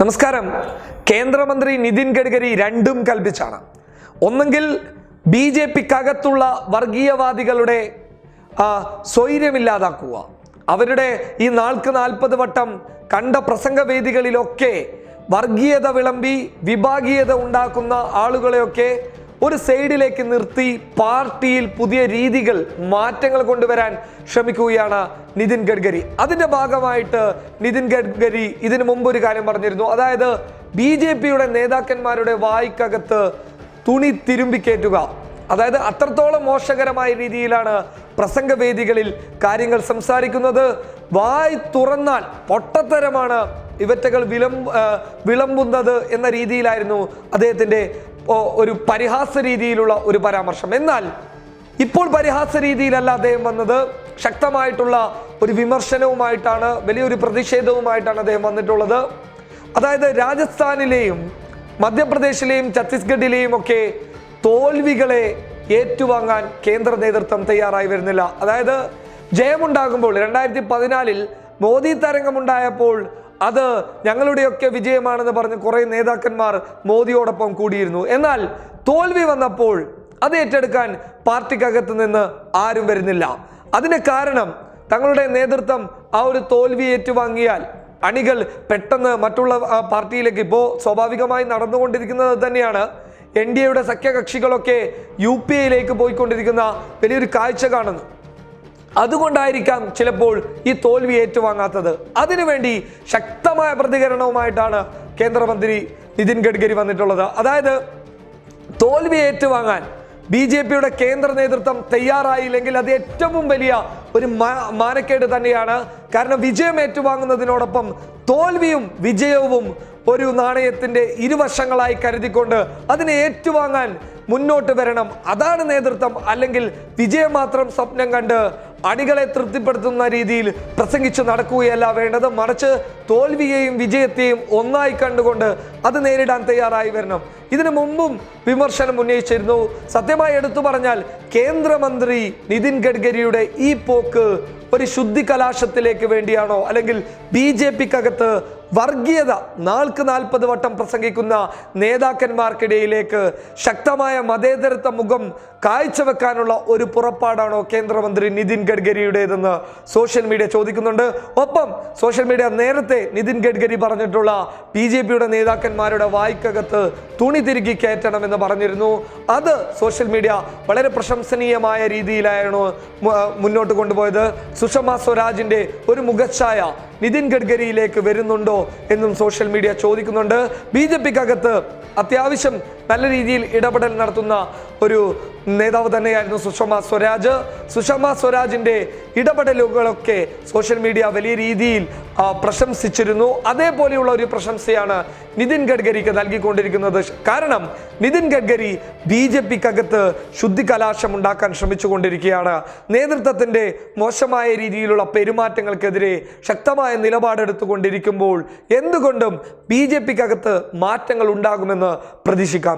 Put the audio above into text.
നമസ്കാരം. കേന്ദ്രമന്ത്രി നിതിൻ ഗഡ്കരി രണ്ടും കൽപ്പിച്ചാണ്. ഒന്നെങ്കിൽ ബി ജെ പിക്കകത്തുള്ള വർഗീയവാദികളുടെ സ്വൈര്യമില്ലാതാക്കുക. അവരുടെ ഈ നാൾക്ക് നാൽപ്പത് വട്ടം കണ്ട പ്രസംഗവേദികളിലൊക്കെ വർഗീയത വിളമ്പി വിഭാഗീയത ഉണ്ടാക്കുന്ന ആളുകളെയൊക്കെ ഒരു സൈഡിലേക്ക് നിർത്തി പാർട്ടിയിൽ പുതിയ രീതികൾ മാറ്റങ്ങൾ കൊണ്ടുവരാൻ ശ്രമിക്കുകയാണ് നിതിൻ ഗഡ്കരി. അതിന്റെ ഭാഗമായിട്ട് നിതിൻ ഗഡ്കരി ഇതിനു മുമ്പ് ഒരു കാര്യം പറഞ്ഞിരുന്നു. അതായത് ബി ജെ പിയുടെ നേതാക്കന്മാരുടെ വായിക്കകത്ത് തുണി തിരുമ്പിക്കേറ്റുക അതായത് അത്രത്തോളം മോശകരമായ രീതിയിലാണ് പ്രസംഗവേദികളിൽ കാര്യങ്ങൾ സംസാരിക്കുന്നത്. വായി തുറന്നാൽ പൊട്ടത്തരമാണ് ഇവറ്റകൾ വിളം വിളമ്പുന്നത് എന്ന രീതിയിലായിരുന്നു അദ്ദേഹത്തിന്റെ ഓ, ഒരു പരിഹാസ രീതിയിലുള്ള ഒരു പരാമർശം. എന്നാൽ ഇപ്പോൾ പരിഹാസ രീതിയിലല്ല അദ്ദേഹം വന്നത്. ശക്തമായിട്ടുള്ള ഒരു വിമർശനവുമായിട്ടാണ് വലിയൊരു പ്രതിഷേധവുമായിട്ടാണ് അദ്ദേഹം വന്നിട്ടുള്ളത്. അതായത് രാജസ്ഥാനിലെയും മധ്യപ്രദേശിലെയും ഛത്തീസ്ഗഡിലെയും ഒക്കെ തോൽവികളെ ഏറ്റുവാങ്ങാൻ കേന്ദ്ര നേതൃത്വം തയ്യാറായി വരുന്നില്ല. അതായത് ജയമുണ്ടാകുമ്പോൾ രണ്ടായിരത്തി പതിനാലിൽ മോദി തരംഗമുണ്ടായപ്പോൾ അത് ഞങ്ങളുടെയൊക്കെ വിജയമാണെന്ന് പറഞ്ഞ് കുറേ നേതാക്കന്മാർ മോദിയോടൊപ്പം കൂടിയിരുന്നു. എന്നാൽ തോൽവി വന്നപ്പോൾ അത് ഏറ്റെടുക്കാൻ പാർട്ടിക്കകത്ത് നിന്ന് ആരും വരുന്നില്ല. അതിന് കാരണം തങ്ങളുടെ നേതൃത്വം ആ ഒരു തോൽവി ഏറ്റുവാങ്ങിയാൽ അണികൾ പെട്ടെന്ന് മറ്റുള്ള പാർട്ടിയിലേക്ക് ഇപ്പോൾ സ്വാഭാവികമായി നടന്നുകൊണ്ടിരിക്കുന്നത് തന്നെയാണ്. എൻ ഡി എയുടെ സഖ്യകക്ഷികളൊക്കെ യു പി എയിലേക്ക് പോയിക്കൊണ്ടിരിക്കുന്ന വലിയൊരു കാഴ്ച കാണുന്നു. അതുകൊണ്ടായിരിക്കാം ചിലപ്പോൾ ഈ തോൽവി ഏറ്റുവാങ്ങാത്തത്. അതിനുവേണ്ടി ശക്തമായ പ്രതികരണവുമായിട്ടാണ് കേന്ദ്രമന്ത്രി നിതിൻ ഗഡ്കരി വന്നിട്ടുള്ളത്. അതായത് തോൽവി ഏറ്റുവാങ്ങാൻ ബി ജെ പിയുടെ കേന്ദ്ര നേതൃത്വം തയ്യാറായില്ലെങ്കിൽ അത് ഏറ്റവും വലിയ ഒരു മാനക്കേട് തന്നെയാണ്. കാരണം വിജയം ഏറ്റുവാങ്ങുന്നതിനോടൊപ്പം തോൽവിയും വിജയവും ഒരു നാണയത്തിന്റെ ഇരുവശങ്ങളായി കരുതിക്കൊണ്ട് അതിനെ ഏറ്റുവാങ്ങാൻ മുന്നോട്ട് വരണം. അതാണ് നേതൃത്വം. അല്ലെങ്കിൽ വിജയം മാത്രം സ്വപ്നം കണ്ട് അണികളെ തൃപ്തിപ്പെടുത്തുന്ന രീതിയിൽ പ്രസംഗിച്ച് നടക്കുകയല്ല വേണ്ടത്. മറിച്ച് തോൽവിയെയും വിജയത്തെയും ഒന്നായി കണ്ടുകൊണ്ട് അത് നേരിടാൻ തയ്യാറായി വരണം. ഇതിനു മുമ്പും വിമർശനം ഉന്നയിച്ചിരുന്നു. സത്യമായി എടുത്തു പറഞ്ഞാൽ കേന്ദ്രമന്ത്രി നിതിൻ ഗഡ്കരിയുടെ ഈ പോക്ക് ഒരു ശുദ്ധി കലാശത്തിലേക്ക് വേണ്ടിയാണോ? അല്ലെങ്കിൽ ബി ജെ പിക്കകത്ത് വർഗീയത നാൾക്ക് നാൽപ്പത് വട്ടം പ്രസംഗിക്കുന്ന നേതാക്കന്മാർക്കിടയിലേക്ക് ശക്തമായ മതേതരത്വ മുഖം കാഴ്ചവെക്കാനുള്ള ഒരു പുറപ്പാടാണോ കേന്ദ്രമന്ത്രി നിതിൻ ഗഡ്കരിയുടേതെന്ന് സോഷ്യൽ മീഡിയ ചോദിക്കുന്നുണ്ട്. ഒപ്പം സോഷ്യൽ മീഡിയ നേരത്തെ നിതിൻ ഗഡ്കരി പറഞ്ഞിട്ടുള്ള ബി ജെ പിയുടെ നേതാക്കന്മാരുടെ വായ്ക്കകത്ത് തുണി തിരുകി കയറ്റണമെന്ന് പറഞ്ഞിരുന്നു. അത് സോഷ്യൽ മീഡിയ വളരെ പ്രശംസനീയമായ രീതിയിലായിരുന്നു മുന്നോട്ട് കൊണ്ടുപോയത്. സുഷമ സ്വരാജിന്റെ ഒരു മുഖച്ഛായ നിതിൻ ഗഡ്കരിയിലേക്ക് വരുന്നുണ്ടോ എന്നും സോഷ്യൽ മീഡിയ ചോദിക്കുന്നുണ്ട്. ബി ജെ പിക്കകത്ത് അത്യാവശ്യം നല്ല രീതിയിൽ ഇടപെടൽ നടത്തുന്ന ഒരു നേതാവ് തന്നെയായിരുന്നു സുഷമ സ്വരാജ്. സുഷമ സ്വരാജിന്റെ ഇടപെടലുകളൊക്കെ സോഷ്യൽ മീഡിയ വലിയ രീതിയിൽ പ്രശംസിച്ചിരുന്നു. അതേപോലെയുള്ള ഒരു പ്രശംസയാണ് നിതിൻ ഗഡ്കരിക്ക് നൽകിക്കൊണ്ടിരിക്കുന്നത്. കാരണം നിതിൻ ഗഡ്കരി ബി ജെ പിക്കകത്ത് ശുദ്ധി കലാശം ഉണ്ടാക്കാൻ ശ്രമിച്ചുകൊണ്ടിരിക്കുകയാണ്. നേതൃത്വത്തിന്റെ മോശമായ രീതിയിലുള്ള പെരുമാറ്റങ്ങൾക്കെതിരെ ശക്തമായ നിലപാടെടുത്തുകൊണ്ടിരിക്കുമ്പോൾ എന്തുകൊണ്ടും ബി ജെ പിക്കകത്ത് മാറ്റങ്ങൾ ഉണ്ടാകുമെന്ന് പ്രതീക്ഷിക്കാം.